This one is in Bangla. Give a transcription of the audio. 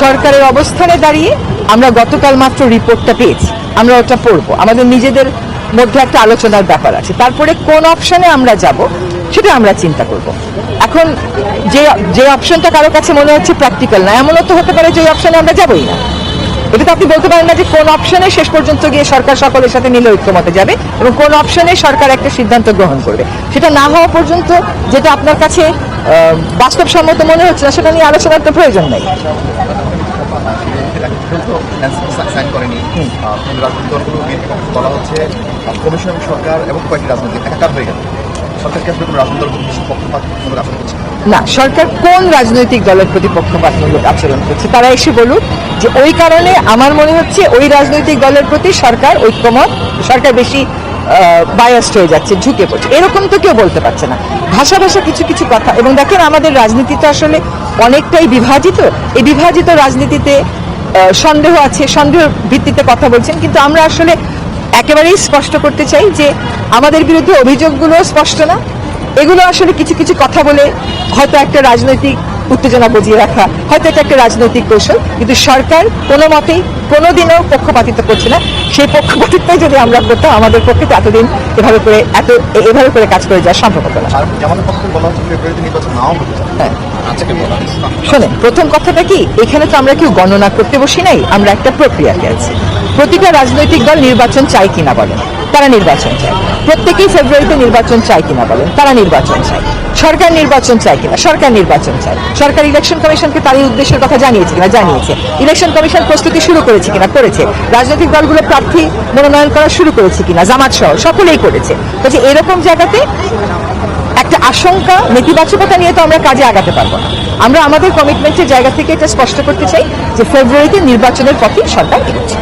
সরকারের অবস্থানে দাঁড়িয়ে আমরা গতকাল মাত্র রিপোর্টটা পেয়েছি। আমরা ওটা পড়ব। আমাদের নিজেদের মধ্যে একটা আলোচনার ব্যাপার আছে। তারপরে কোন অপশনে আমরা যাব, সেটা আমরা চিন্তা করব। এখন যে যে অপশনটা কারও কাছে মনে হচ্ছে প্র্যাকটিক্যাল না, এমনও তো হতে পারে যে অপশানে আমরা যাবই না। এটা তো আপনি বলতে পারেন না যে কোন অপশনে শেষ পর্যন্ত গিয়ে সরকার সকলের সাথে মিলে ঐক্যমতে যাবে এবং কোন অপশনে সরকার একটা সিদ্ধান্ত গ্রহণ করবে সেটা না হওয়া পর্যন্ত যেটা আপনার কাছে বাস্তবসম্মত মনে হচ্ছে না সেটা নিয়ে আলোচনার তো প্রয়োজন নেই। সাইন করেনি রাজনৈতিক দলগুলো বলা হচ্ছে কমিশন সরকার এবং কয়েকটি রাজনৈতিক একাকার হয়ে গেল। না? সরকার কোন রাজনৈতিক দলের প্রতি পক্ষপাতমূলক আচরণ করছে তারা এসে বলুক যে ওই কারণে আমার মনে হচ্ছে ওই রাজনৈতিক দলের প্রতি সরকার ঐক্যমত, সরকার বেশি বায়াস্ট হয়ে যাচ্ছে, ঝুঁকে পড়ছে। এরকম তো কেউ বলতে পারছে না। ভাষা ভাষা কিছু কিছু কথা। এবং দেখেন আমাদের রাজনীতি তো আসলে অনেকটাই বিভাজিত। এই বিভাজিত রাজনীতিতে সন্দেহ আছে সন্দেহের ভিত্তিতে কথা বলছেন। কিন্তু আমরা আসলে একেবারেই স্পষ্ট করতে চাই যে আমাদের বিরুদ্ধে অভিযোগগুলো স্পষ্ট না। এগুলো আসলে কিছু কিছু কথা বলে হয়তো একটা রাজনৈতিক উত্তেজনা বজিয়ে রাখা হয়তো এটা একটা রাজনৈতিক কৌশল। কিন্তু সরকার কোনো মতেই কোনোদিনও পক্ষপাতিত্ব করছে না। সেই পক্ষপাতিত্বই যদি আমরা করতাম আমাদের পক্ষে তো এতদিন এভাবে করে এত এভাবে করে কাজ করে যাওয়া সম্ভব হতো না। হ্যাঁ। আচ্ছা? শোনেন প্রথম কথাটা কি? এখানে তো আমরা কেউ গণনা করতে বসি নাই আমরা একটা প্রক্রিয়াতে আছি। প্রতিটা রাজনৈতিক দল নির্বাচন চায় কিনা বলেন? তারা নির্বাচন চায়। প্রত্যেকেই ফেব্রুয়ারিতে নির্বাচন চায় কিনা বলেন? তারা নির্বাচন চায়। সরকার নির্বাচন চায় কিনা? সরকার নির্বাচন চায়। সরকার ইলেকশন কমিশনকে তারই উদ্দেশ্যের কথা জানিয়েছে কিনা? জানিয়েছে। ইলেকশন কমিশন প্রস্তুতি শুরু করেছে কিনা? করেছে। রাজনৈতিক দলগুলো প্রার্থী মনোনয়ন করা শুরু করেছে কিনা? জামাত সহ সকলেই করেছে। কাজে এরকম জায়গাতে একটা আশঙ্কা, নেতিবাচকতা নিয়ে তো আমরা কাজে আগাতে পারব না। আমরা আমাদের কমিটমেন্টের জায়গা থেকে এটা স্পষ্ট করতে চাই যে ফেব্রুয়ারিতে নির্বাচনের পথে সরকার এগোচ্ছে।